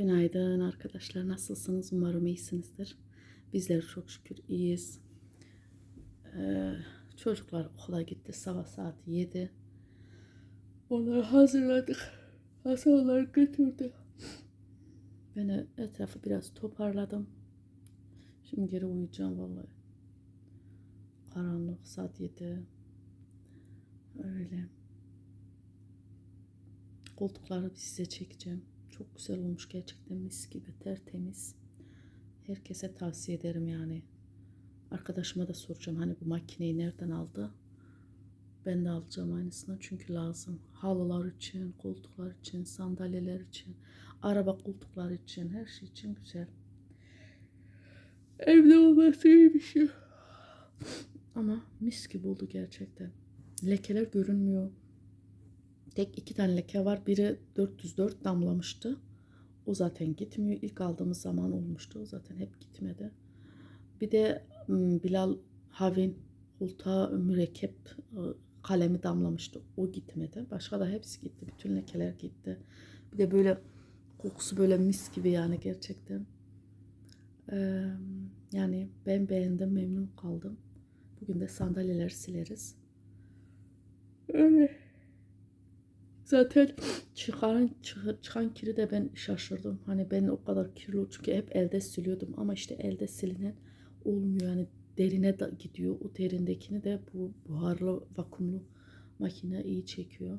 Günaydın arkadaşlar. Nasılsınız? Umarım iyisinizdir. Bizler çok şükür iyiyiz. Ee, çocuklar okula gitti. Sabah saat 7. Onları hazırladık. Hasan onları götürdü. Ben etrafı biraz toparladım. Şimdi geri uyuyacağım vallahi. Karanlık saat 7. Öyle. Koltukları size çekeceğim. Çok güzel olmuş gerçekten mis gibi tertemiz. Herkese tavsiye ederim yani. Arkadaşıma da soracağım hani bu makineyi nereden aldı? Ben de alacağım aynısını çünkü lazım. Halılar için, koltuklar için, sandalyeler için, araba koltukları için, her şey için güzel. Evde olması iyi bir şey. Ama mis gibi oldu gerçekten. Lekeler görünmüyor. Tek iki tane leke var. Biri 404 damlamıştı. O zaten gitmiyor. İlk aldığımız zaman olmuştu. O zaten hep gitmedi. Bir de Bilal Havin koltuğa mürekkep kalemi damlamıştı. O gitmedi. Başka da hepsi gitti. Bütün lekeler gitti. Bir de böyle kokusu böyle mis gibi yani gerçekten. Ee, yani ben beğendim, memnun kaldım. Bugün de sandalyeleri sileriz. Öyle. Zaten çıkan çık- çıkan kiri de ben şaşırdım. Hani ben o kadar kirli çünkü hep elde siliyordum ama işte elde silinen olmuyor yani derine de gidiyor. O derindekini de bu buharlı vakumlu makine iyi çekiyor.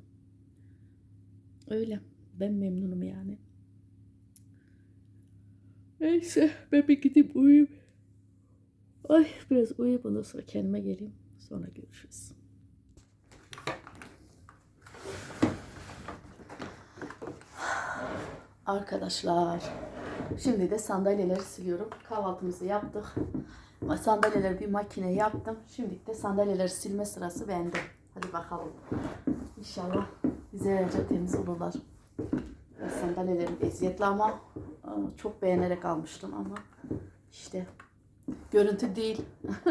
Öyle. Ben memnunum yani. Neyse ben bir gidip uyuyayım. Ay biraz uyuyup ondan sonra kendime geleyim. Sonra görüşürüz. Arkadaşlar şimdi de sandalyeleri siliyorum. Kahvaltımızı yaptık. Sandalyeleri bir makine yaptım. Şimdi de sandalyeleri silme sırası bende. Hadi bakalım. İnşallah güzelce temiz olurlar. Sandalyelerim eziyetli ama e, çok beğenerek almıştım ama işte görüntü değil.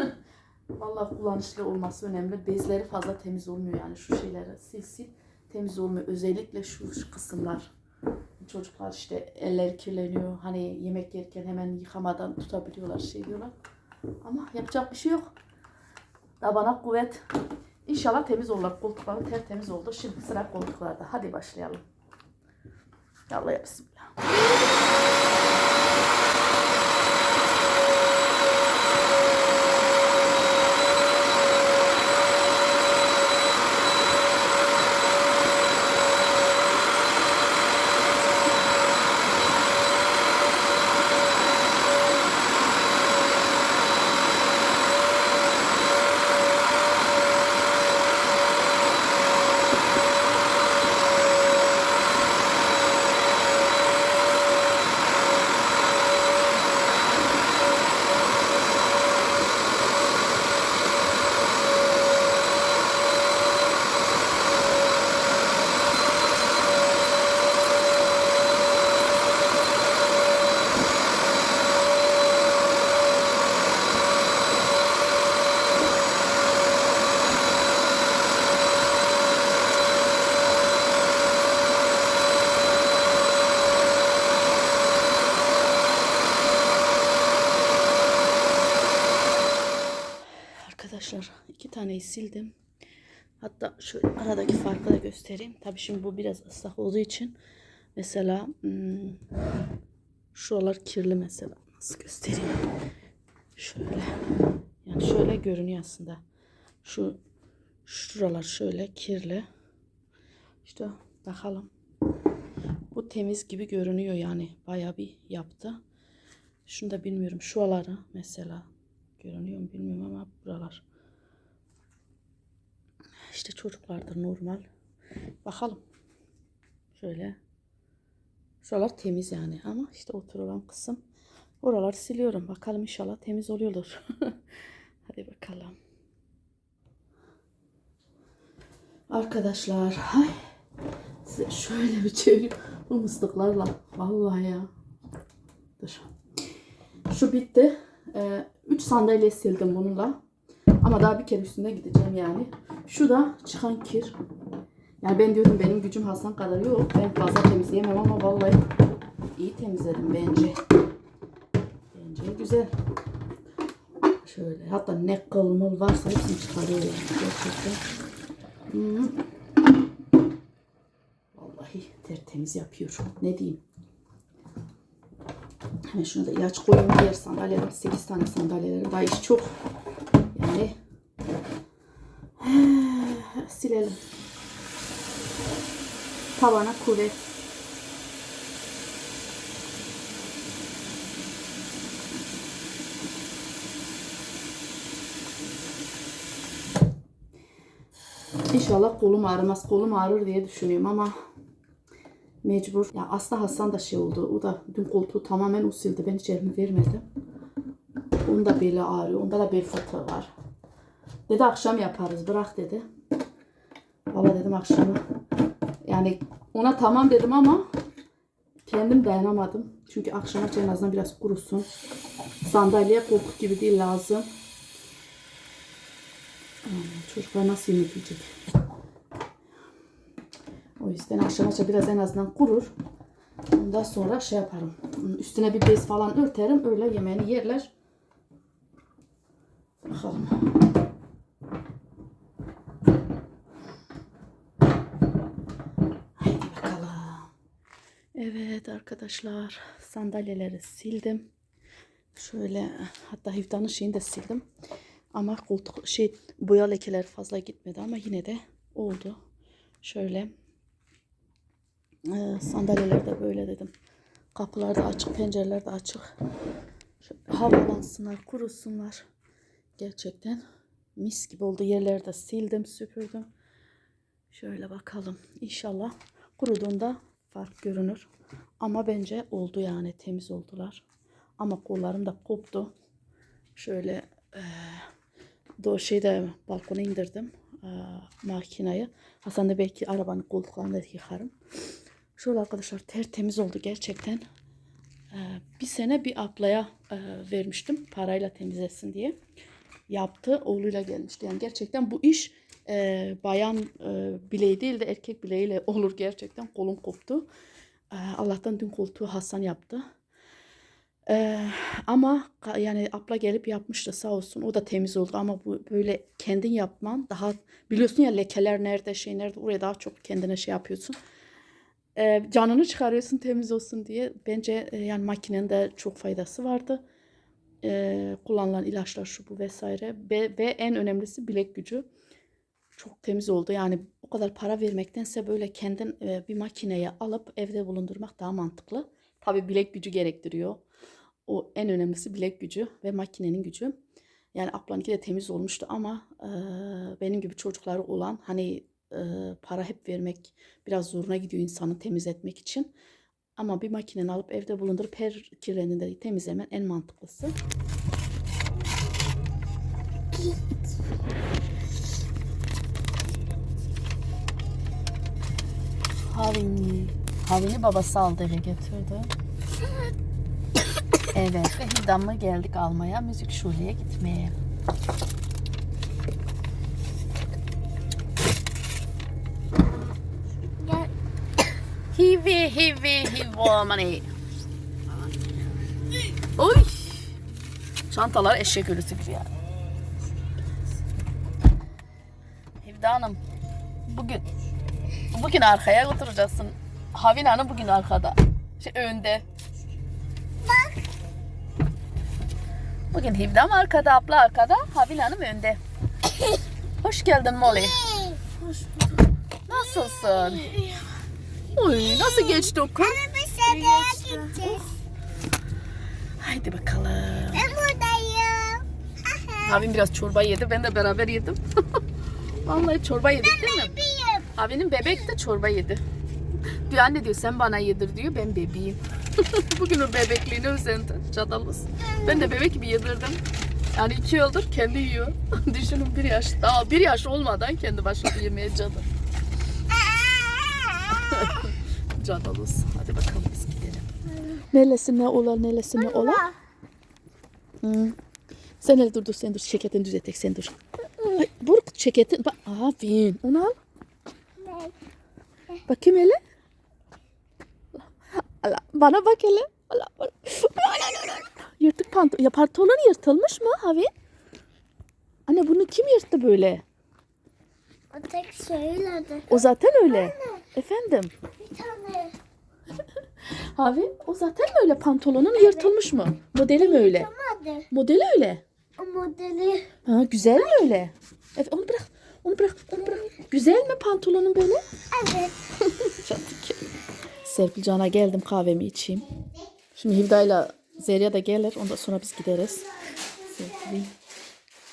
Vallahi kullanışlı olması önemli. Bezleri fazla temiz olmuyor yani şu şeyleri sil sil temiz olmuyor. Özellikle şu, şu kısımlar. Çocuklar işte eller kirleniyor. Hani yemek yerken hemen yıkamadan tutabiliyorlar şey diyorlar. Ama yapacak bir şey yok. Daha bana kuvvet. İnşallah temiz olurlar. Koltukları tertemiz oldu. Şimdi sıra koltuklarda. Hadi başlayalım. Yallah bismillah. Arkadaşlar iki taneyi sildim. Hatta şöyle aradaki farkı da göstereyim. Tabii şimdi bu biraz ıslak olduğu için mesela hmm, şuralar kirli mesela. Nasıl göstereyim? Şöyle. Yani şöyle görünüyor aslında. Şu şuralar şöyle kirli. İşte bakalım. Bu temiz gibi görünüyor yani. Bayağı bir yaptı. Şunu da bilmiyorum. Şuraları mesela görünüyor mu bilmiyorum ama buralar. İşte çocuklardır normal. Bakalım. Şöyle. Şuralar temiz yani ama işte oturulan kısım. Oraları siliyorum. Bakalım inşallah temiz oluyordur. Hadi bakalım. Arkadaşlar. Ay. Size şöyle bir çevireyim. Bu mıstıklarla. Vallahi ya. Dur. Şu bitti. 3 sandalye sildim bununla. Ama daha bir kere üstünde gideceğim yani. Şu da çıkan kir. Yani ben diyordum benim gücüm Hasan kadar yok. Ben fazla temizleyemem ama vallahi iyi temizledim bence. Bence güzel. Şöyle hatta ne kılmıl varsa hepsini çıkarıyor yani gerçekten. Hı. Vallahi tertemiz yapıyor. Ne diyeyim. Hemen şuna da ilaç koyayım. Diğer sandalyeler 8 tane sandalyeleri daha iş çok. Yani silelim. Tavana kuvvet. İnşallah kolum ağrımaz. Kolum ağrır diye düşünüyorum ama mecbur. Ya aslında Hasan da şey oldu. O da dün koltuğu tamamen o. Ben hiç elimi vermedim. Onun da beli ağrıyor. Onda da bel fıtığı var. Dedi akşam yaparız. Bırak dedi. Valla dedim akşamı. Yani ona tamam dedim ama kendim dayanamadım. Çünkü akşama en azından biraz kurusun. Sandalyeye koltuk gibi değil lazım. Çocuklar nasıl yemek yiyecek? O yüzden akşama biraz en azından kurur. Ondan sonra şey yaparım. Üstüne bir bez falan örterim. Öyle yemeğini yerler. Bakalım. Haydi bakalım. Evet arkadaşlar sandalyeleri sildim. Şöyle hatta hifdanın şeyini de sildim. Ama koltuk şey boya lekeleri fazla gitmedi ama yine de oldu. Şöyle ee, sandalyeler de böyle dedim. Kapılar da açık, pencereler de açık. Şöyle havalansınlar, kurusunlar. Gerçekten mis gibi oldu. Yerleri de sildim, süpürdüm. Şöyle bakalım. İnşallah kuruduğunda fark görünür. Ama bence oldu yani temiz oldular. Ama kollarım da koptu. Şöyle e, do şeyde balkona indirdim e, makinayı. Hasan da belki arabanın koltuklarını da yıkarım. Şöyle arkadaşlar tertemiz oldu gerçekten. E, bir sene bir ablaya e, vermiştim parayla temizlesin diye. Yaptı oğluyla gelmişti. Yani gerçekten bu iş e, bayan e, bileği değil de erkek bileğiyle olur gerçekten. Kolum koptu. E, Allah'tan dün koltuğu Hasan yaptı. Ee, ama yani abla gelip yapmıştı sağ olsun. O da temiz oldu ama bu böyle kendin yapman daha biliyorsun ya lekeler nerede şey nerede oraya daha çok kendine şey yapıyorsun. Ee, canını çıkarıyorsun temiz olsun diye. Bence e, yani makinenin de çok faydası vardı. Ee, kullanılan ilaçlar şu bu vesaire ve, ve en önemlisi bilek gücü. Çok temiz oldu. Yani o kadar para vermektense böyle kendin e, bir makineye alıp evde bulundurmak daha mantıklı. Tabii bilek gücü gerektiriyor. O en önemlisi bilek gücü ve makinenin gücü. Yani ablanınki de temiz olmuştu ama e, benim gibi çocukları olan hani e, para hep vermek biraz zoruna gidiyor insanı temizletmek için. Ama bir makineni alıp evde bulundurup her kirlenini de temizlemen en mantıklısı. Havini. Havini babası aldı eve götürdü. Evet ve Hildam'la geldik almaya. Müzik şuleye gitmeye. Hivi hivi hivamani. Oy. Çantalar eşek ölüsü gibi yani. Hivda Hanım bugün bugün arkaya oturacaksın. Havin Hanım bugün arkada. Şey önde. Bugün Hivdam arkada, abla arkada, Havin Hanım önde. Hoş geldin Molly. Nasılsın? Oy nasıl geçti okul? Arabasına gideceğiz. Haydi bakalım. Ben buradayım. Havin biraz çorba yedi, ben de beraber yedim. Vallahi çorba yedik değil mi? Havi'nin bebek de çorba yedi. Diyor anne diyor sen bana yedir diyor, ben bebeğim. Bugün o bebekliğini özendi, çatalız. Ben de bebek gibi yedirdim. Yani iki yıldır kendi yiyor. Düşünün bir yaş, daha bir yaş olmadan kendi başladı yemeye cadı. Cadalız. Hadi bakalım biz gidelim. Nelesine ola nelesine ola. Hı. Sen hele dur dur sen dur. Şeketini düzeltek sen dur. Ay, Burk şeketin. Bak aferin. Onu al. Bakayım hele. Allah, Bana bak hele. Allah, Allah. Yırtık pantolon. Ya pantolon yırtılmış mı Havi? Anne bunu kim yırttı böyle? O tek söyledi. O zaten öyle. Efendim. Bir tane. Havi o zaten mi öyle pantolonun yırtılmış mı? Modeli mi öyle? Yapamadı. Modeli öyle. O modeli. Ha güzel mi öyle? Evet onu bırak. Onu bırak. Onu bırak. Güzel mi pantolonun böyle? Evet. Çattık. Serpilcan'a geldim kahvemi içeyim. Şimdi Hilda'yla Zeriya da gelir. Ondan sonra biz gideriz. Serpil'in.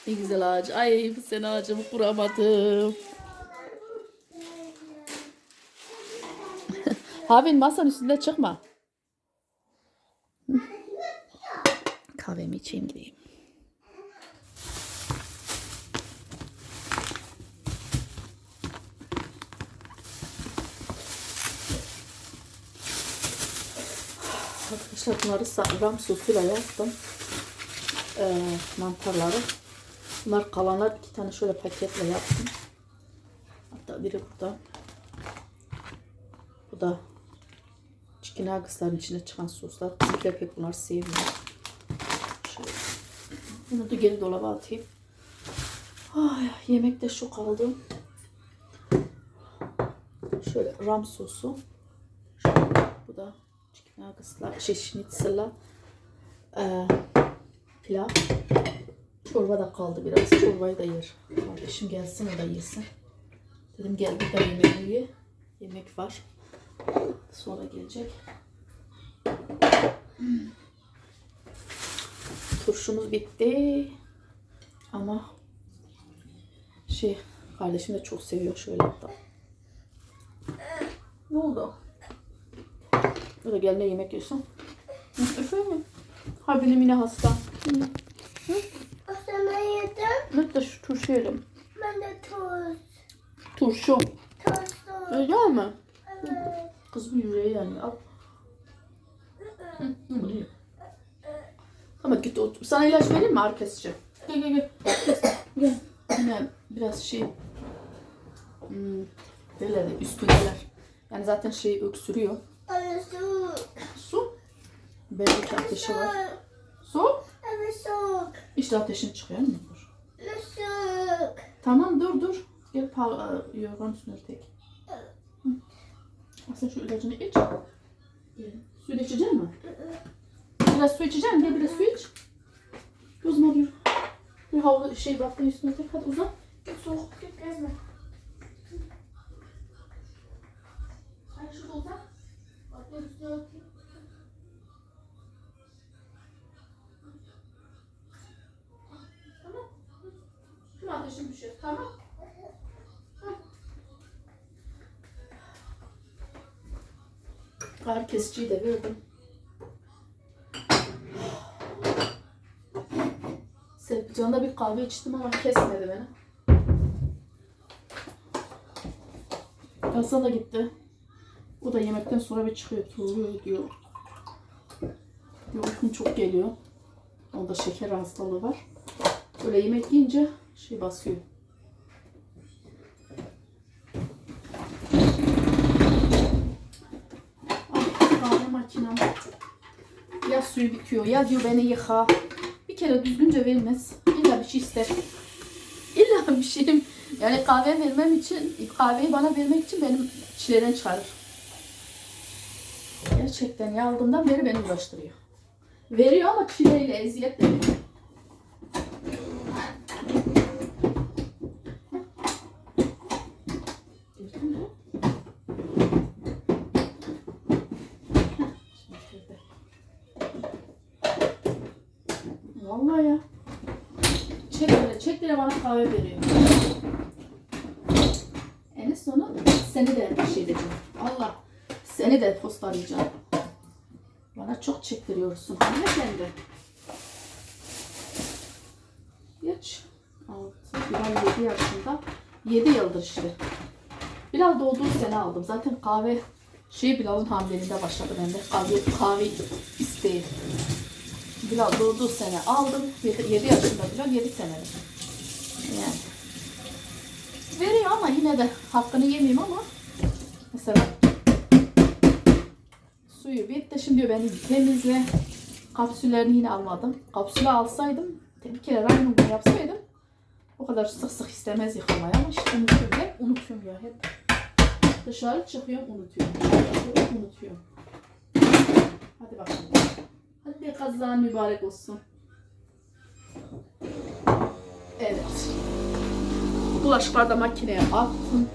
Ne güzel ağaç. Ay bu sene ağacımı kuramadım. Havin masanın üstünde çıkma. Kahvemi içeyim gideyim. Bunları sa- sosuyla yaptım. Ee, mantarları. Bunlar kalanlar iki tane şöyle paketle yaptım. Hatta biri burada. Bu da chicken nuggets'ların içine çıkan soslar. Bizimkiler pek bunları sevmiyor. Şöyle. Bunu da geri dolaba atayım. Ay, yemekte şu kaldım. Şöyle ram sosu. Şöyle, bu da nuggets'lar, şey. Ee, pilav. Çorba da kaldı biraz. Çorbayı da yer. Kardeşim gelsin o da yesin. Dedim gel bir de yemeği ye. Yemek var. Sonra gelecek. Turşumuz bitti. Ama şey kardeşim de çok seviyor şöyle hatta. Ne oldu? O da gel ne yemek yiyorsun? Efendim? Ha benim yine hasta. Hı. O sana yedim. Ne de şu turşu yedim. Ben de tost. Turşu. Tost. Öyle mi? Evet. Kız bu yüreği yani. Al. Hı, hı, bunu ye. Tamam git otur. Sana ilaç vereyim mi ağrı kesici? Gel gel gel. Gel. Yine biraz şey hmm, derler de üstündeler. Yani zaten şey öksürüyor. Anne soğuk. Su. Belli ki ateşi var. Su. Evet soğuk. İşte ateşin çıkıyor mu? Dur. Ne soğuk. Tamam dur dur. Gel pa yorgan üstüne tek. Sen şu ilacını iç. Gel. Su içecek misin? Biraz su içeceksin. Gel biraz su iç. O zaman bir, bir havlu şey bıraktın üstüne tek. Hadi uzan. Soğuk. Git gezme. Sen şurada uzan. Bak gel üstüne atayım. Tamam. Şu ateşin düşüyor. Tamam. Ağrı kesiciyi de verdim. Serpilcan'da bir kahve içtim ama kesmedi beni. Hasan da gitti. O da yemekten sonra bir çıkıyor, tuğluyor diyor. Uykum çok geliyor. Onda şeker hastalığı var. Böyle yemek yiyince şey basıyor. Ah, kahve makinem. Ya suyu bitiyor ya diyor beni yıka. Bir kere düzgünce vermez. İlla bir şey ister. İlla bir şey. Yani kahve vermem için, kahveyi bana vermek için benim çileden çıkarır. Gerçekten ya aldığımdan beri beni uğraştırıyor. Veriyor ama çileyle eziyet veriyor. Şimdi şöyle. Vallahi ya. Çek lira, çek lira bana kahve veriyor. En sonu seni de şey diyeceğim. Allah seni de postalayacağım. Bana çok çektiriyorsun hanımefendi. Geç. Altı, Bilal 7 yaşında. 7 yıldır işte. Bilal doğduğu sene aldım. Zaten kahve şey Bilal'ın hamileliğinde başladı bende. Kahve, kahve isteği. Bilal doğduğu sene aldım. 7 yaşında Bilal 7 senelik. Yani. Veriyor ama yine de hakkını yemeyeyim ama mesela Şimdi diyor beni temizle. Kapsüllerini yine almadım. Kapsülü alsaydım bir kere rayonu bunu yapsaydım o kadar sık sık istemez yıkamayı ama işte unutuyorum. Hep unutuyorum ya hep. Dışarı çıkıyorum unutuyorum. Hep unutuyorum. Hadi bakalım. Hadi kazan mübarek olsun. Evet. Bulaşıkları da makineye attım.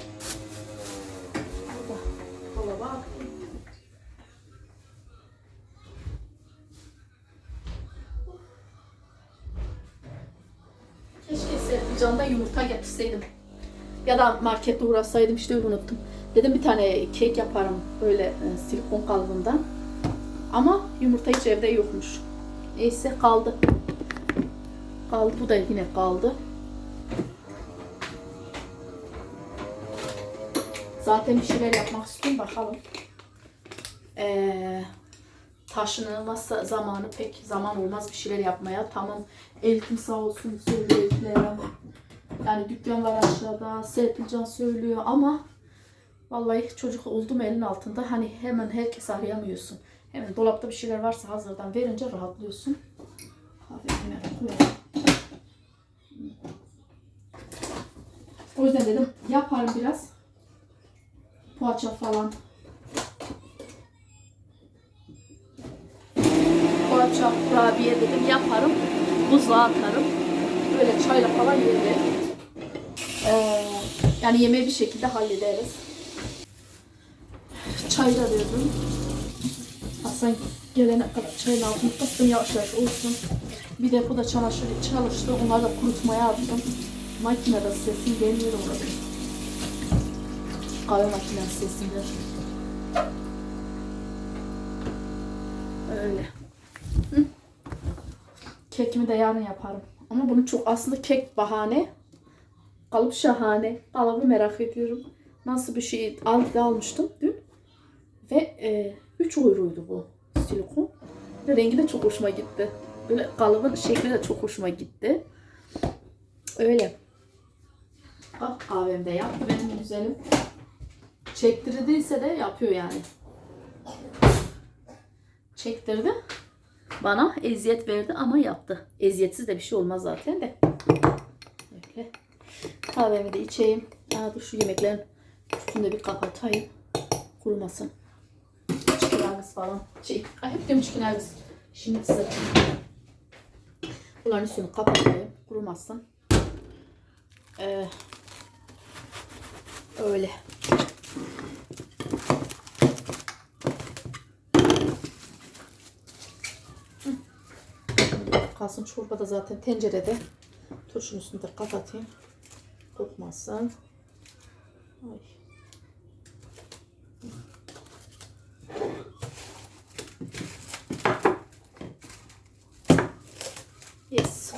Serpilcan'da yumurta getirseydim. Ya da markette uğrasaydım işte unuttum. Dedim bir tane kek yaparım böyle e, silikon kalıbından. Ama yumurta hiç evde yokmuş. Neyse kaldı. Kaldı. Bu da yine kaldı. Zaten bir şeyler yapmak istiyorum. Bakalım. Ee, taşınılmazsa zamanı pek zaman olmaz bir şeyler yapmaya. Tamam Eltim sağ olsun söylüyor. Yani dükkan var aşağıda. Serpilcan söylüyor ama vallahi çocuk oldu mu elin altında hani hemen herkes arayamıyorsun. Hemen dolapta bir şeyler varsa hazırdan verince rahatlıyorsun. O yüzden dedim yaparım biraz. Poğaça falan. Poğaça, kurabiye dedim yaparım. Buzluğa atarım. Böyle çayla falan yerim. Ee, yani yemeği bir şekilde hallederiz. Çay da verdim. Hasan gelene kadar çayın altını bastım yavaş yavaş olsun. Bir de bu da çamaşır çalıştı. Onları da kurutmaya attım. Makinede sesim gelmiyor orada. Kahve makinesi sesinde. Öyle. Kekimi de yarın yaparım. Ama bunu çok aslında kek bahane. Kalıp şahane. Kalıbı merak ediyorum. Nasıl bir şey aldı almıştım dün. Ve e, 3 euroydu bu silikon. Ve rengi de çok hoşuma gitti. Böyle kalıbın şekli de çok hoşuma gitti. Öyle. Bak kahvemde yaptı benim güzelim. Çektirdiyse de yapıyor yani. Çektirdi. Bana eziyet verdi ama yaptı. Eziyetsiz de bir şey olmaz zaten de. Böyle. Kahvemi de içeyim. Aa, dur şu yemeklerin üstünde bir kapatayım. Kurumasın. Çikinagız falan. Şey, ay hep diyorum çikinagız. Şimdi size. Bunların üstünü kapatayım. Kurumasın. Ee, öyle. Kalsın çorba da zaten tencerede. Turşunun üstünü de kapatayım. Kokmasın. Ay. Yes.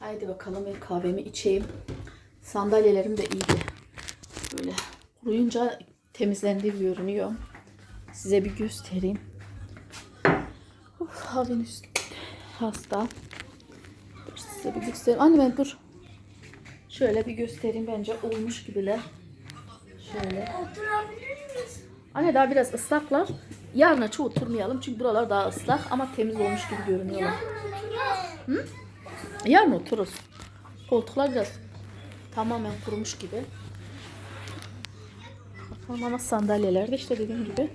Haydi bakalım kahvemi içeyim. Sandalyelerim de iyiydi. Kuruyunca temizlendi görünüyor. Size bir göstereyim. Of, havin üstü hasta. Dur size bir göstereyim. Anne ben dur. Şöyle bir göstereyim bence olmuş gibiler. Şöyle. Oturabilir miyiz? Anne daha biraz ıslaklar. Yarına çoğu oturmayalım çünkü buralar daha ıslak ama temiz olmuş gibi görünüyorlar. Yarın otururuz. Koltuklar biraz tamamen kurumuş gibi. Ama sandalyeler de işte dediğim gibi.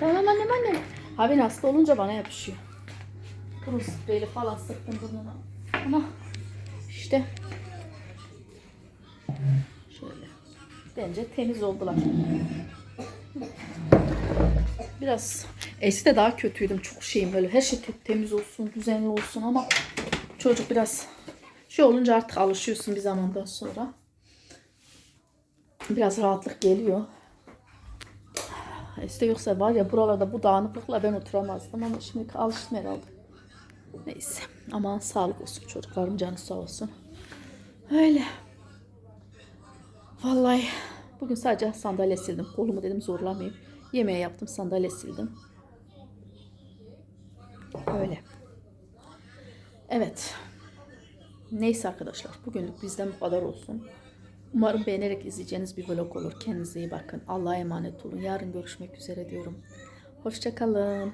Tamam annem annem. Abi hasta olunca bana yapışıyor. Kuru spreyli falan sıktım burnuna. Ama işte şöyle. Bence temiz oldular. Biraz eskide daha kötüydüm. Çok şeyim böyle her şey te- temiz olsun, düzenli olsun ama çocuk biraz şey olunca artık alışıyorsun bir zamandan sonra. Biraz rahatlık geliyor. İşte yoksa var ya buralarda bu dağınıklıkla ben oturamazdım ama şimdi alıştım herhalde. Neyse. Aman sağlık olsun çocuklarım canı sağ olsun. Öyle. Vallahi bugün sadece sandalye sildim. Kolumu dedim zorlamayayım. Yemeği yaptım sandalye sildim. Öyle. Evet. Neyse arkadaşlar. Bugünlük bizden bu kadar olsun. Umarım beğenerek izleyeceğiniz bir vlog olur. Kendinize iyi bakın. Allah'a emanet olun. Yarın görüşmek üzere diyorum. Hoşçakalın.